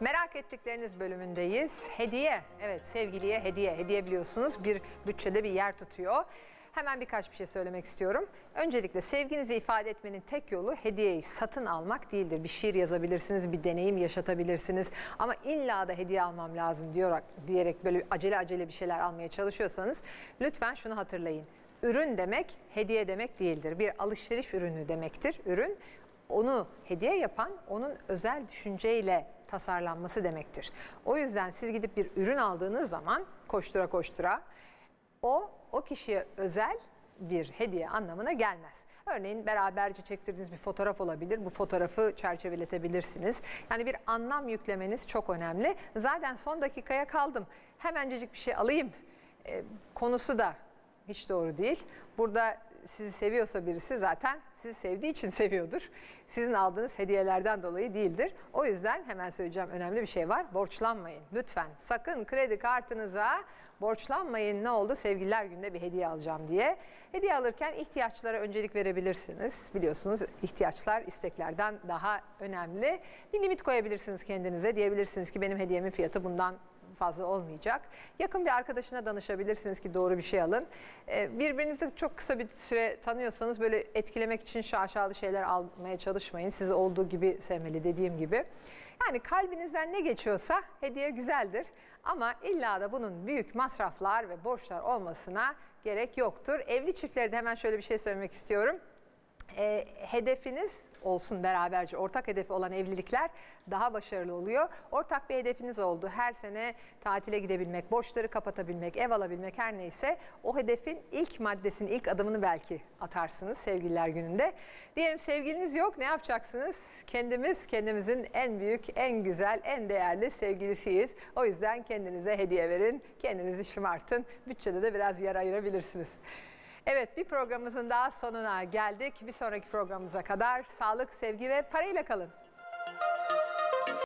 Merak ettikleriniz bölümündeyiz. Hediye, evet sevgiliye hediye. Hediye biliyorsunuz bir bütçede bir yer tutuyor. Hemen birkaç bir şey söylemek istiyorum. Öncelikle sevginizi ifade etmenin tek yolu hediyeyi satın almak değildir. Bir şiir yazabilirsiniz, bir deneyim yaşatabilirsiniz. Ama illa da hediye almam lazım diyor, diyerek böyle acele acele bir şeyler almaya çalışıyorsanız lütfen şunu hatırlayın. Ürün demek hediye demek değildir. Bir alışveriş ürünü demektir. Ürün onu hediye yapan onun özel düşünceyle tasarlanması demektir. O yüzden siz gidip bir ürün aldığınız zaman koştura koştura o o kişiye özel bir hediye anlamına gelmez. Örneğin beraberce çektirdiğiniz bir fotoğraf olabilir. Bu fotoğrafı çerçeveletebilirsiniz. Yani bir anlam yüklemeniz çok önemli. Zaten son dakikaya kaldım. Hemencecik bir şey alayım e, konusu da hiç doğru değil. Burada sizi seviyorsa birisi zaten sizi sevdiği için seviyordur. Sizin aldığınız hediyelerden dolayı değildir. O yüzden hemen söyleyeceğim önemli bir şey var. Borçlanmayın lütfen. Sakın kredi kartınıza borçlanmayın ne oldu sevgililer günde bir hediye alacağım diye. Hediye alırken ihtiyaçlara öncelik verebilirsiniz. Biliyorsunuz ihtiyaçlar isteklerden daha önemli. Bir limit koyabilirsiniz kendinize. Diyebilirsiniz ki benim hediyemin fiyatı bundan fazla olmayacak. Yakın bir arkadaşına danışabilirsiniz ki doğru bir şey alın. Ee, Birbirinizi çok kısa bir süre tanıyorsanız böyle etkilemek için şaşalı şeyler almaya çalışmayın. Sizi olduğu gibi sevmeli dediğim gibi. Yani kalbinizden ne geçiyorsa hediye güzeldir. Ama illa da bunun büyük masraflar ve borçlar olmasına gerek yoktur. Evli çiftlere de hemen şöyle bir şey söylemek istiyorum e, hedefiniz olsun beraberce ortak hedefi olan evlilikler daha başarılı oluyor. Ortak bir hedefiniz oldu. Her sene tatile gidebilmek, borçları kapatabilmek, ev alabilmek her neyse o hedefin ilk maddesini, ilk adımını belki atarsınız sevgililer gününde. Diyelim sevgiliniz yok ne yapacaksınız? Kendimiz kendimizin en büyük, en güzel, en değerli sevgilisiyiz. O yüzden kendinize hediye verin, kendinizi şımartın. Bütçede de biraz yer ayırabilirsiniz. Evet bir programımızın daha sonuna geldik. Bir sonraki programımıza kadar sağlık, sevgi ve parayla kalın.